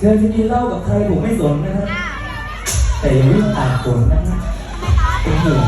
เธอจะกินเหล้ากับใครผมไม่สนนะครับ แต่อย่าวิ่งตากฝนนะครับเป็นห่วง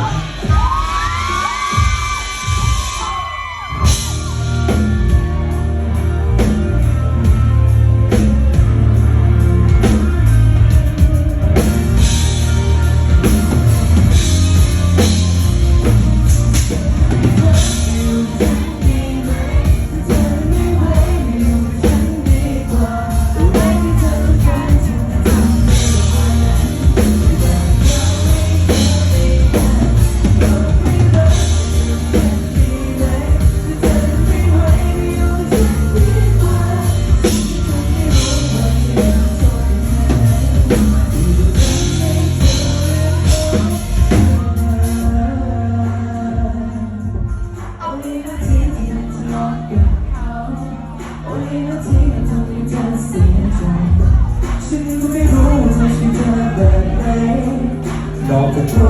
ไม่รู้ว่าฉันจะแบบไหนนอกกรู้ว่าวั